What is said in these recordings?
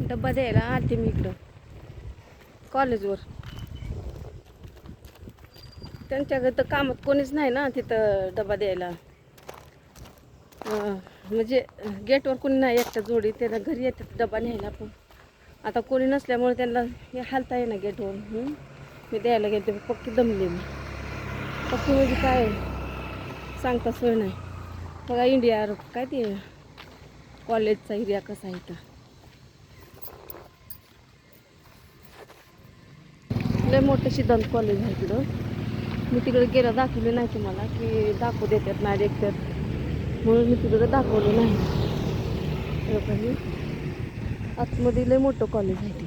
डब्बा द्यायला आलते मी इकडं. कॉलेजवर. त्यांच्याकडं तर कामात कोणीच नाही ना तिथं डबा द्यायला. म्हणजे गेटवर कोणी नाही एकटा जोडी त्यांना घरी येतात डबा न्यायला पण. आता कोणी नसल्यामुळे त्यांना हे हालता येईना गेटवर मी द्यायला गेले पक्की दमले मी. पक्की म्हणजे काय? सांगता सोय नाही. बघा इंडिया काय ते? कॉलेजचा एरिया कसा आहे तर लय मोठं सिद्धांत कॉलेज आहे तिकडं मी तिकडे गेलं दाखवले नाही तुम्हाला की दाखवू देतात नाही देतात. म्हणून मी तिकडं दाखवलं नाही. आतमध्ये लय मोठं कॉलेज आहे ते.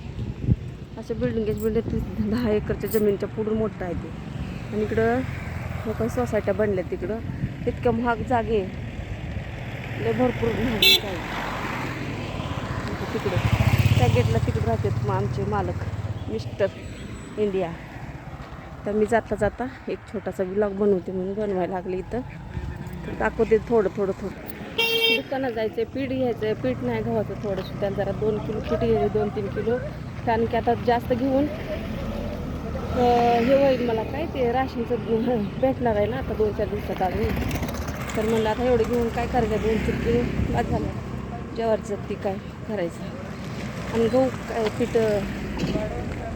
अशा बिल्डिंगेच बिल्डिंग दहा एकरच्या जमीनच्या पुढून मोठं आहे ते. आणि इकडं हो काही सोसायट्या बनल्या तिकडं. इतक्या महाग जागे लय भरपूर महाग आहे तिकडं. त्या गेटला तिकडं राहतात मग आमचे मालक मिस्टर इंडिया. तर मी जाता जाता एक छोटासा ब्लॉग बनवते म्हणून बनवायला लागले इथं. तर दाखवते थोडं थोडं थोडं. दुकानात जायचं आहे पीठ घ्यायचं आहे पीठ नाही गव्हाचं थोडंसं त्याला जरा दोन किलो पीठ घ्यायचं दोन तीन किलो. कारण की आता जास्त घेऊन हे होईल मला काय ते राशनचं भेटणार आहे ना आता दोन चार दिवसात अजून तर म्हणलं आता एवढं घेऊन काय करायचं दोन तीन किलो. बाद झालं. ज्वारीचं ती काय करायचं. आणि गहू काय पीठ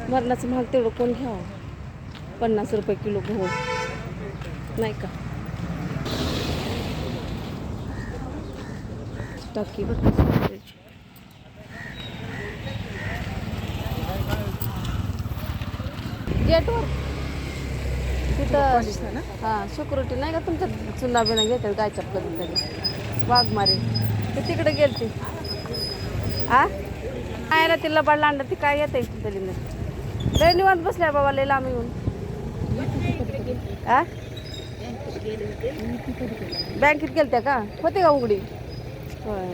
मरणाचं महाग तेवढं कोण घ्यावं? पन्नास रुपये किलो गहू. नाही का? टाकी बघ. गेटवर तिथं हां सिक्युरिटी नाही का तुमच्या? चुना बिना घेतात गायच्या कधीतरी? वाघ मारे ते तिकडे गेलते. आ? आयला तिला लबाड ती काय येते नाही. लय निवांत बसल्या बाबा लय लांब येऊन. आ? बँकेत गेलत्या का? होते का उघडी? होय.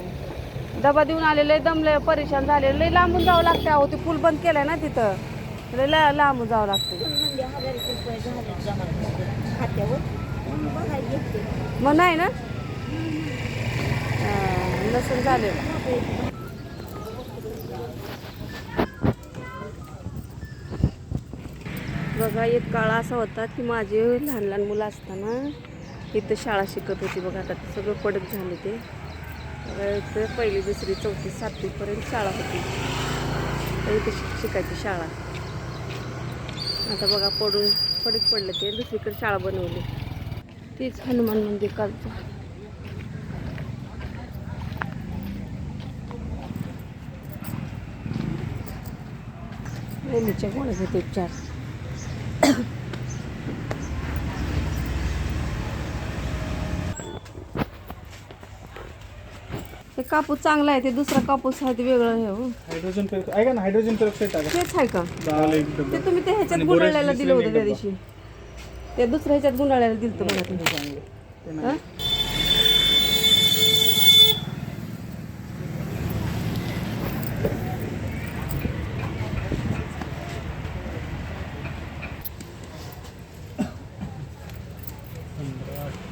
डबा देऊन आलेले दमले परेशान झाले. लय लांबून जावं लागते अहो ते पूल बंद केलाय ना तिथं. लय ला- लांबून जावं लागतं मग नाही ना? हा, झाले बघा एक काळ असा होता की माझे लहान लहान मुलं असताना इथं शाळा शिकत होती बघा. आता ते सगळं पडत झाले ते. बघा इथं पहिली दुसरी चौथी सातवीपर्यंत शाळा होती. तर इथं शिक शिकायची शाळा. आता बघा पडून पडत पडलं ते. दुसरीकडे शाळा बनवली. तीच हनुमान मंदिर कालचं. नेहमीच्या कोणाचे ते चार. ते कापूस चांगला आहे ते दुसरा कापूस आहे ते वेगळं आहे हो. हायड्रोजन पेरोक्साईड ऐका ना हायड्रोजन पेरोक्साईड टाका. तेच आहे का. ते तुम्ही ते ह्याच्यात गुंडाळ्याला दिलं होतं त्या दिवशी. ते दुसऱ्या ह्याच्यात गुंडाळ्याला दिलं होतं बघा तुम्ही. चांगलं. ते नाही. हा?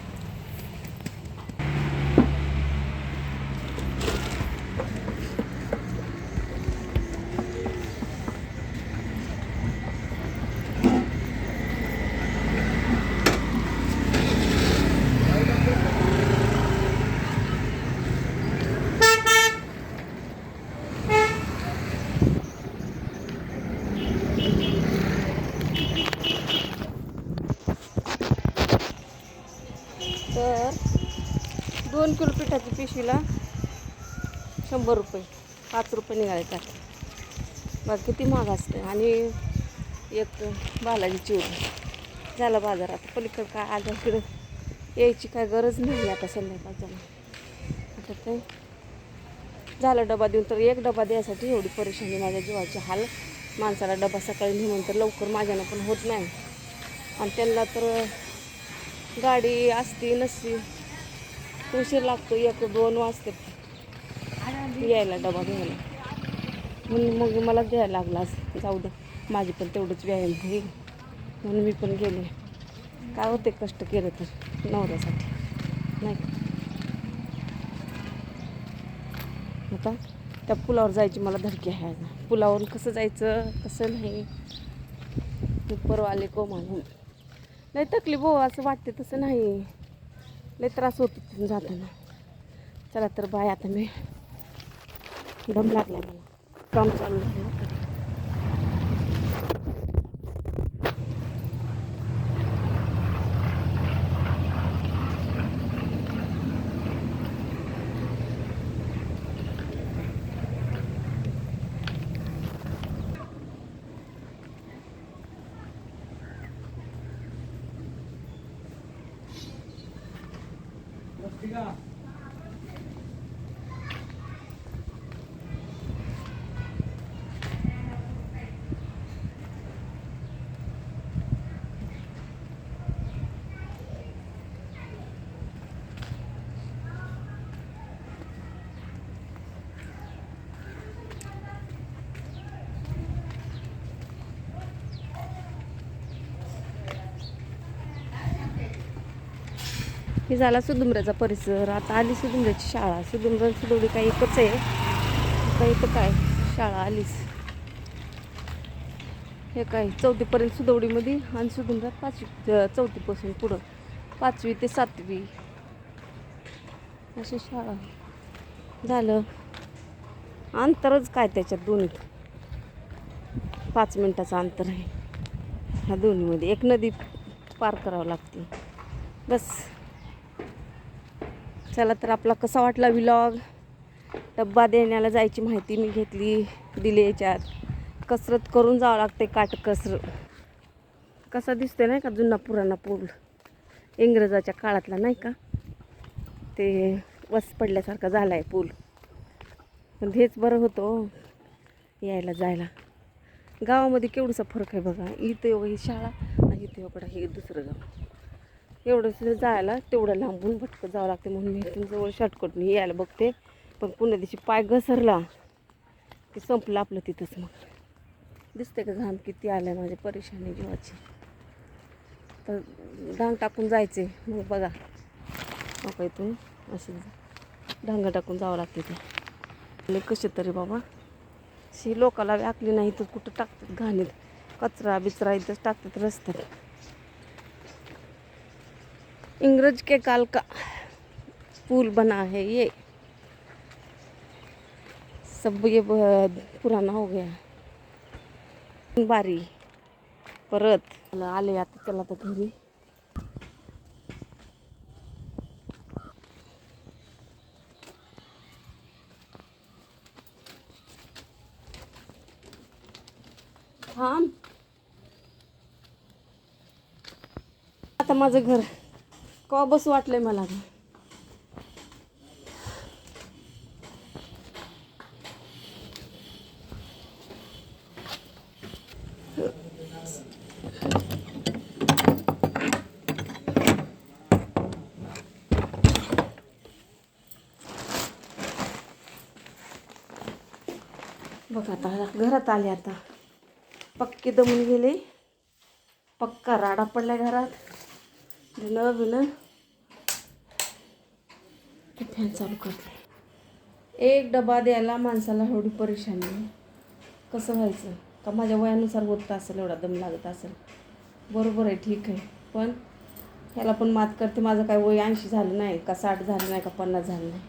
तर दोन किलो पिठाची पिशवीला शंभर रुपये पाच रुपये निघाले त्यात बघ किती महाग असते आणि एक बालाजी चिवडी झाला बाजारात पलीकडं काय आल्याकडं यायची काय गरज नाही आता संध्याकाळच्या आता ते झालं डबा देऊन तर एक डबा द्यायसाठी एवढी परेशानी माझ्या जीवाची हाल. माणसाला डबा सकाळी नेऊन तर लवकर माझ्यानं पण होत नाही. आणि त्यांना तर गाडी असती नसती उशीर लागतो एक दोन वाजते. यायला डबा घ्यायला. म्हणून मग मला द्यायला लागला असं जाऊ दे. माझी पण तेवढंच व्यायाम होईल. म्हणून मी पण गेले. काय होते कष्ट केलं तर नवऱ्यासाठी. नाही आता त्या पुलावर जायची मला धडकी आहे पुलावरून कसं जायचं कसं नाही. उपरवाले को म्हणून नाही तकलीफ हो असं वाटते तसं नाही. लय त्रास होतो तिथून जाताना. चला तर बाय आता मी दम लागला मला. काम चालू झालं हे झाला सुदुंबऱ्याचा परिसर आता आली सुदुंबऱ्याची शाळा. सुदुंबरा सुदवडी काही एकच आहे. आता इथं काय शाळा आलीच. हे काय? चौथीपर्यंत सुदवडीमध्ये आणि सुदुंबऱ्यात पाचवी चौथीपासून पुढं. पाचवी ते सातवी. अशी शाळा. झालं. अंतरच काय त्याच्यात दोन्हीत पाच मिनटाचं अंतर आहे. ह्या दोन्हीमध्ये. एक नदी पार करावं लागते. बस. चला तर आपला कसा वाटला विलॉग डब्बा देण्याला जायची माहिती मी घेतली दिली याच्यात. कसरत करून जावं लागते काट कसर कसा दिसतोय नाही का जुना पुराणा पूल? इंग्रजाच्या काळातला नाही का? ते वस पडल्यासारखा झाला आहे पूल. पण हेच बरं होतं हो, यायला जायला. गावामध्ये केवढंसा फरक आहे बघा. इथं एवढं ही शाळा आणि इथं एवढं हे दुसरं गाव. एवढं सुद्धा जायला तेवढं लांबून भटकत जावं लागते म्हणून मी इथून जवळ शॉर्टकटने यायला बघते. पण पुन्हा दिवशी पाय घसरला की संपलं आपलं तिथंच मग. दिसते का घाम किती आलं आहे माझ्या परेशानी जीवाची. तर डांग टाकून जायचे. मग बघा. मग इथून असे डांग टाकून जावं लागते ते. कसे तरी बाबा. शी लोकाला व्याकली नाही तर कुठं टाकतात घाणीत. कचरा बिचरा इथंच टाकतात रस्त्यात. इंग्रज के काल का पुल बना है ये। सब ये पुराना हो गया। बारी, परत। आले आता, चला तर घरी। थांब। आता माझं घर। कॉबस बस वाटलंय मला. बघ आता घरात आले आता. पक्के दमून गेले. पक्का राडा पडलाय घरात. धुणं बिणं ते फॅन चालू करते एक डबा द्यायला माणसाला एवढी परेशानी. कसं व्हायचं? का माझ्या वयानुसार होत असेल एवढा दम लागत असेल. बरोबर आहे ठीक आहे. पण ह्याला पण मात करते माझं काय वय ऐंशी झालं नाही का साठ झालं नाही का पन्नास झालं नाही.